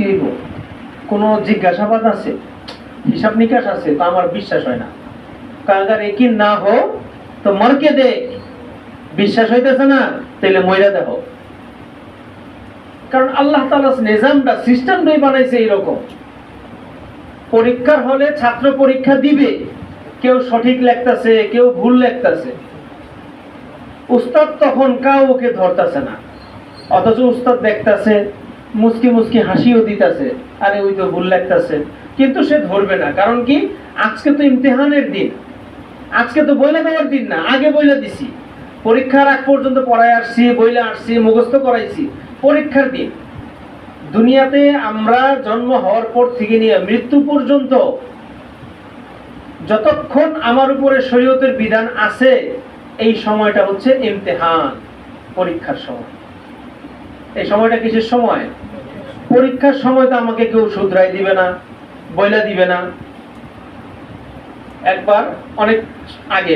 কি হইব? কোনো জিজ্ঞাসাবাদ আছে? হিসাব নিকাশ আছে, তো আমার বিশ্বাস হয় না। কাগার একই না হো তো মরকে দে। বিশ্বাস হইতেছে না তাহলে মইরা দেখো কারণ আল্লাহ তালা নিজামটা সিস্টেমটাই বানাইছে এইরকম। পরীক্ষার হলে ছাত্র পরীক্ষা দিবে, কেউ সঠিক লেখতেছে, কেউ ভুল লেখতেছে। উস্তাদ তখন কাউকে ধরতেছে না। অথচ উস্তাদ দেখতেছে মুসকি মুসকি হাসিও দিতেছে, আরে ওই তো ভুল লেখতেছে। কিন্তু সে ধরবে না, কারণ কি? আজকে তো ইমতেহানের দিন। আজকে তো বইলে দেওয়ার দিন না, আগে বইলে দিছি। পরীক্ষার আগ পর্যন্ত পড়ায় আসছি, বইলে আসছি, মুখস্থ করাইছি। পরীক্ষার দিন। দুনিয়াতে আমরা জন্ম হওয়ার পর থেকে নিয়ে মৃত্যু পর্যন্ত যতক্ষণ আমার উপরে শরীয়তের বিধান আছে, এই সময়টা হচ্ছে ইমতেহান, পরীক্ষার সময়। এই সময়টা কিসের সময়? পরীক্ষার সময় তো আমাকে কেউ শুধরাই দিবে না বইলা দিবে না। একবার অনেক আগে